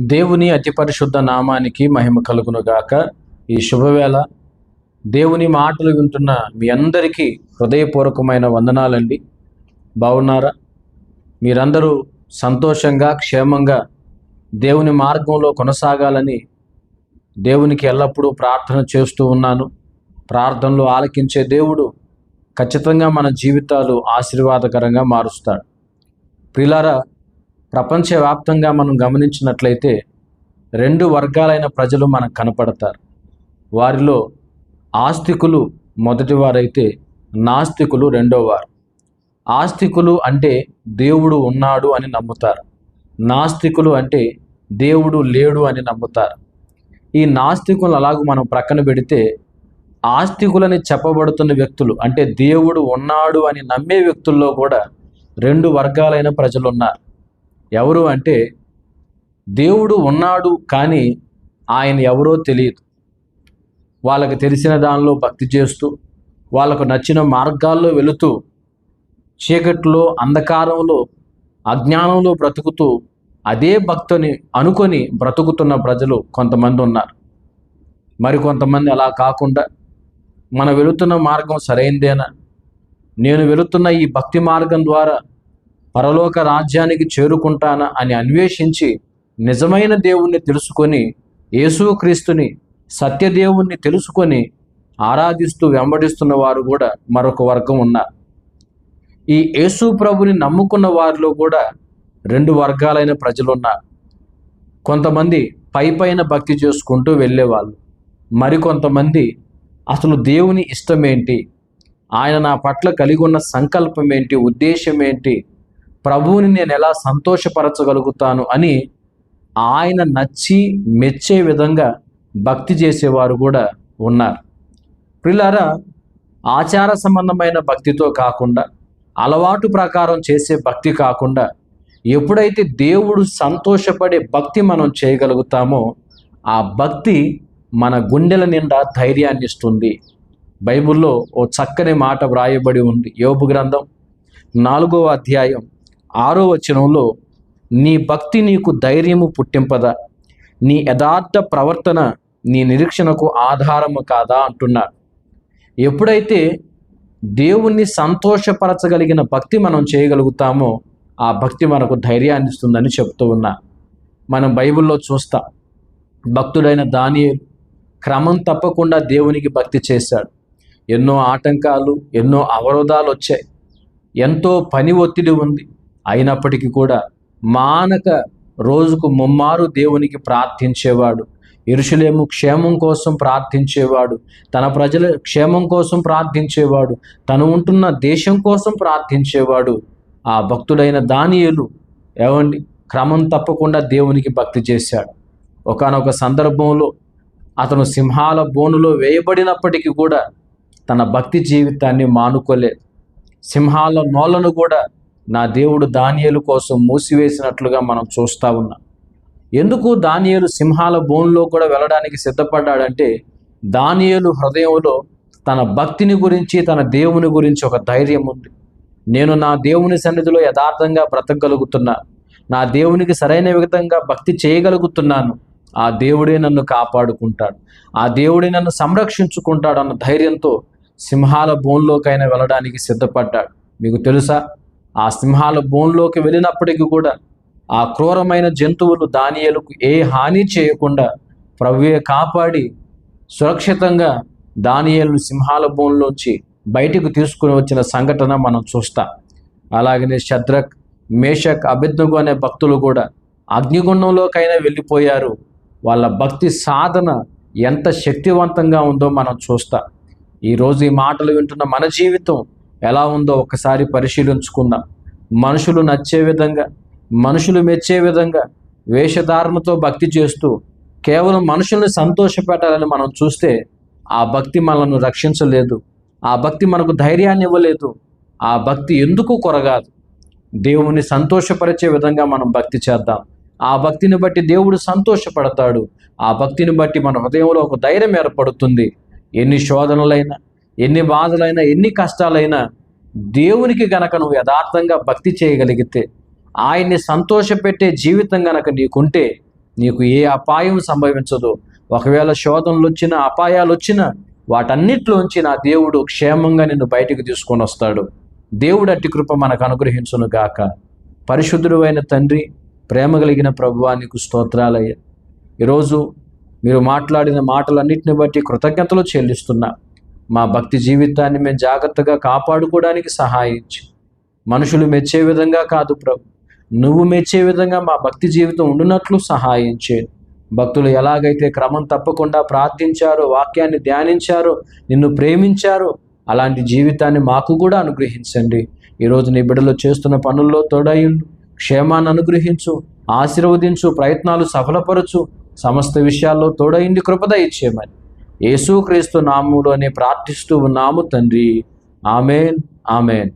దేవుని అతి పరిశుద్ధ నామానికి మహిమ కలుగునుగాక. ఈ శుభవేళ దేవుని మాటలు వింటున్న మీ అందరికీ హృదయపూర్వకమైన వందనాలండి. బాగున్నారా మీరందరూ సంతోషంగా క్షేమంగా దేవుని మార్గంలో కొనసాగాలని దేవునికి ఎల్లప్పుడూ ప్రార్థన చేస్తూ ఉన్నాను. ప్రార్థనలు ఆలకించే దేవుడు ఖచ్చితంగా మన జీవితాలు ఆశీర్వాదకరంగా మారుస్తాడు. ప్రిలారా ప్రపంచవ్యాప్తంగా మనం గమనించినట్లయితే రెండు వర్గాలైన ప్రజలు మనకు కనపడతారు. వారిలో ఆస్తికులు మొదటివారైతే నాస్తికులు రెండోవారు. ఆస్తికులు అంటే దేవుడు ఉన్నాడు అని నమ్ముతారు. నాస్తికులు అంటే దేవుడు లేడు అని నమ్ముతారు. ఈ నాస్తికులు అలాగూ మనం ప్రక్కన పెడితే ఆస్తికులని చెప్పబడుతున్న వ్యక్తులు అంటే దేవుడు ఉన్నాడు అని నమ్మే వ్యక్తుల్లో కూడా రెండు వర్గాలైన ప్రజలు ఉన్నారు ఎవరు అంటే దేవుడు ఉన్నాడు కానీ ఆయన ఎవరో తెలియదు. వాళ్ళకి తెలిసిన దానిలో భక్తి చేస్తూ వాళ్ళకు నచ్చిన మార్గాల్లో వెళుతూ చీకట్లో అంధకారంలో అజ్ఞానంలో బ్రతుకుతూ అదే భక్తుని అనుకొని బ్రతుకుతున్న ప్రజలు కొంతమంది ఉన్నారు. మరి కొంతమంది అలా కాకుండా మనం వెళుతున్న మార్గం సరైందేనా? నేను వెళుతున్న ఈ భక్తి మార్గం ద్వారా పరలోక రాజ్యానికి చేరుకుంటానా అని అన్వేషించి నిజమైన దేవుణ్ణి తెలుసుకొని యేసుక్రీస్తుని సత్యదేవుణ్ణి తెలుసుకొని ఆరాధిస్తూ వెంబడిస్తున్న వారు కూడా మరొక వర్గం ఉన్నారు. ఈ యేసు ప్రభుని నమ్ముకున్న వారిలో కూడా రెండు వర్గాలైన ప్రజలు ఉన్నారు కొంతమంది పై పైన భక్తి చేసుకుంటూ వెళ్ళేవాళ్ళు. మరికొంతమంది అసలు దేవుని ఇష్టమేంటి? ఆయన నా పట్ల కలిగి ఉన్న సంకల్పం ఏంటి ఉద్దేశం ఏంటి ప్రభువుని నేను ఎలా సంతోషపరచగలుగుతాను అని ఆయన నచ్చి మెచ్చే విధంగా భక్తి చేసేవారు కూడా ఉన్నారు. పిల్లారా ఆచార సంబంధమైన భక్తితో కాకుండా అలవాటు ప్రకారం చేసే భక్తి కాకుండా ఎప్పుడైతే దేవుడు సంతోషపడే భక్తి మనం చేయగలుగుతామో ఆ భక్తి మన గుండెల నిండా ధైర్యాన్ని ఇస్తుంది. బైబిల్లో ఓ చక్కని మాట వ్రాయబడి ఉంది. యోబు గ్రంథం నాలుగవ అధ్యాయం ఆరో వచనంలో నీ భక్తి నీకు ధైర్యము పుట్టింపదా? నీ యథార్థ ప్రవర్తన నీ నిరీక్షణకు ఆధారము కాదా? అంటున్నాడు. ఎప్పుడైతే దేవుణ్ణి సంతోషపరచగలిగిన భక్తి మనం చేయగలుగుతామో ఆ భక్తి మనకు ధైర్యాన్ని ఇస్తుందని చెప్తూ ఉన్నా. మనం బైబిల్లో చూస్తాం భక్తుడైన దాని క్రమం తప్పకుండా దేవునికి భక్తి చేశాడు. ఎన్నో ఆటంకాలు ఎన్నో అవరోధాలు వచ్చాయి. ఎంతో పని ఒత్తిడి ఉంది. అయినప్పటికీ కూడా మానక రోజుకు ముమ్మారు దేవునికి ప్రార్థించేవాడు. ఇరుషులేము క్షేమం కోసం ప్రార్థించేవాడు. తన ప్రజల క్షేమం కోసం ప్రార్థించేవాడు. తను ఉంటున్న దేశం కోసం ప్రార్థించేవాడు. ఆ భక్తుడైన దానియులు ఏమండి? క్రమం తప్పకుండా దేవునికి భక్తి చేశాడు. ఒకానొక సందర్భంలో అతను సింహాల బోనులో వేయబడినప్పటికీ కూడా తన భక్తి జీవితాన్ని మానుకోలేదు. సింహాల నోలను కూడా నా దేవుడు దానియలు కోసం మూసివేసినట్లుగా మనం చూస్తూ ఉన్నాం. ఎందుకు దానియలు సింహాల బోన్లో కూడా వెళ్ళడానికి సిద్ధపడ్డాడంటే దానియలు హృదయంలో తన భక్తిని గురించి తన దేవుని గురించి ఒక ధైర్యం ఉంది. నేను నా దేవుని సన్నిధిలో యథార్థంగా బ్రతకగలుగుతున్నా. నా దేవునికి సరైన విధంగా భక్తి చేయగలుగుతున్నాను. ఆ దేవుడే నన్ను కాపాడుకుంటాడు. ఆ దేవుడే నన్ను సంరక్షించుకుంటాడు అన్న ధైర్యంతో సింహాల బోన్లోకైనా వెళ్ళడానికి సిద్ధపడ్డాడు. మీకు తెలుసా? ఆ సింహాల బోన్లోకి వెళ్ళినప్పటికీ కూడా ఆ క్రూరమైన జంతువులు దానియలకు ఏ హాని చేయకుండా ప్రభువే కాపాడి సురక్షితంగా దానియలను సింహాల బోన్లోంచి బయటకు తీసుకుని వచ్చిన సంఘటన మనం చూస్తాం. అలాగనే శద్రక్ మేషక్ అభిజ్ఞగు అనే భక్తులు కూడా అగ్నిగుండంలోకైనా వెళ్ళిపోయారు. వాళ్ళ భక్తి సాధన ఎంత శక్తివంతంగా ఉందో మనం చూస్తాం. ఈరోజు ఈ మాటలు వింటున్న మన జీవితం ఎలా ఉందో ఒకసారి పరిశీలించుకుందాం. మనుషులు నచ్చే విధంగా మనుషులు మెచ్చే విధంగా వేషధారణతో భక్తి చేస్తూ కేవలం మనుషుల్ని సంతోషపెట్టాలని మనం చూస్తే ఆ భక్తి మనల్ని రక్షించలేదు. ఆ భక్తి మనకు ధైర్యాన్ని ఇవ్వలేదు. ఆ భక్తి ఎందుకు కొరగాదు? దేవుని సంతోషపరిచే విధంగా మనం భక్తి చేద్దాం. ఆ భక్తిని బట్టి దేవుడు సంతోషపడతాడు. ఆ భక్తిని బట్టి మన హృదయంలో ఒక ధైర్యం ఏర్పడుతుంది. ఎన్ని శోధనలైనా ఎన్ని బాధలైనా ఎన్ని కష్టాలైనా దేవునికి గనక నువ్వు యథార్థంగా భక్తి చేయగలిగితే ఆయన్ని సంతోషపెట్టే జీవితం గనక నీకుంటే నీకు ఏ అపాయం సంభవించదు. ఒకవేళ శోధనలు వచ్చిన అపాయాలు వచ్చినా వాటన్నిటిలోంచి నా దేవుడు క్షేమంగా నిన్ను బయటకు తీసుకొని వస్తాడు. దేవుడు అట్టి కృప మనకు అనుగ్రహించును గాక. పరిశుద్ధుడు అయిన తండ్రి ప్రేమ కలిగిన ప్రభువా నీకు స్తోత్రాలయ్య. ఈరోజు మీరు మాట్లాడిన మాటలన్నిటిని బట్టి కృతజ్ఞతలు చెల్లిస్తున్నా. మా భక్తి జీవితాన్ని మేము జాగ్రత్తగా కాపాడుకోవడానికి సహాయించు. మనుషులు మెచ్చే విధంగా కాదు ప్రభు. నువ్వు మెచ్చే విధంగా మా భక్తి జీవితం ఉండునట్లు సహాయించే. భక్తులు ఎలాగైతే క్రమం తప్పకుండా ప్రార్థించారో వాక్యాన్ని ధ్యానించారో నిన్ను ప్రేమించారో అలాంటి జీవితాన్ని మాకు కూడా అనుగ్రహించండి. ఈరోజు నీ బిడ్డలు చేస్తున్న పనుల్లో తోడయుండు. క్షేమాన్ని అనుగ్రహించు ఆశీర్వదించు ప్రయత్నాలు సఫలపరచు. సమస్త విషయాల్లో తోడయిండి కృపద ఇచ్చేయమని యేసుక్రీస్తు నామంలోనే ప్రార్థిస్తూ ఉన్నాము తండ్రి. Amen amen.